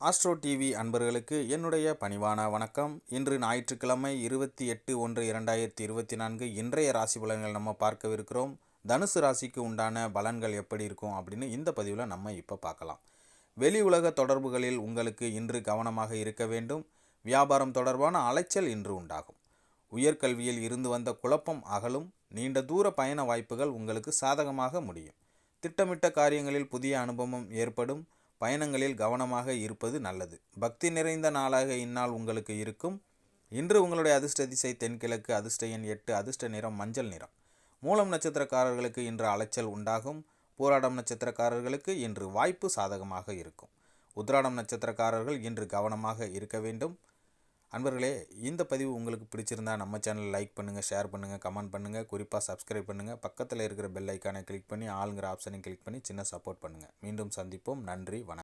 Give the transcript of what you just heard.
Astro TV அன்பர்களுக்கு என்னுடைய பணிவான வணக்கம். இன்று ஞாயிற்றுக்கிழமை இருபத்தி எட்டு ஒன்று இரண்டாயிரத்தி இருபத்தி நான்கு இன்றைய ராசி பலன்கள் நம்ம பார்க்கவிருக்கிறோம். தனுசு ராசிக்கு உண்டான பலன்கள் எப்படி இருக்கும் அப்படின்னு இந்த பதிவில் நம்ம இப்போ பார்க்கலாம். வெளி உலக தொடர்புகளில் உங்களுக்கு இன்று கவனமாக இருக்க வேண்டும். வியாபாரம் தொடர்பான அலைச்சல் இன்று உண்டாகும். உயர்கல்வியில் இருந்து வந்த குழப்பம் அகலும். நீண்ட தூர பயண வாய்ப்புகள் உங்களுக்கு சாதகமாக முடியும். திட்டமிட்ட காரியங்களில் புதிய அனுபவம் ஏற்படும். பயணங்களில் கவனமாக இருப்பது நல்லது. பக்தி நிறைந்த நாளாக இந்நாள் உங்களுக்கு இருக்கும். இன்று உங்களுடைய அதிர்ஷ்ட திசை தென்கிழக்கு அதிர்ஷ்ட எண் எட்டு அதிர்ஷ்ட நிறம் மஞ்சள் நிறம். மூலம் நட்சத்திரக்காரர்களுக்கு இன்று அலைச்சல் உண்டாகும். போராடம் நட்சத்திரக்காரர்களுக்கு இன்று வாய்ப்பு சாதகமாக இருக்கும். உத்ராடம் நட்சத்திரக்காரர்கள் இன்று கவனமாக இருக்க வேண்டும். அன்பர்களே இந்த பதிவு உங்களுக்கு பிடிச்சிருந்தா நம்ம சேனல் லைக் பண்ணுங்கள் ஷேர் பண்ணுங்கள் கமெண்ட் பண்ணுங்கள் குறிப்பாக சப்ஸ்கிரைப் பண்ணுங்கள் பக்கத்தில் இருக்கிற பெல் ஐக்கானை கிளிக் பண்ணி ஆளுங்கிற ஆப்ஷனை கிளிக் பண்ணி சின்ன சப்போர்ட் பண்ணுங்கள் மீண்டும் சந்திப்போம். நன்றி வணக்கம்.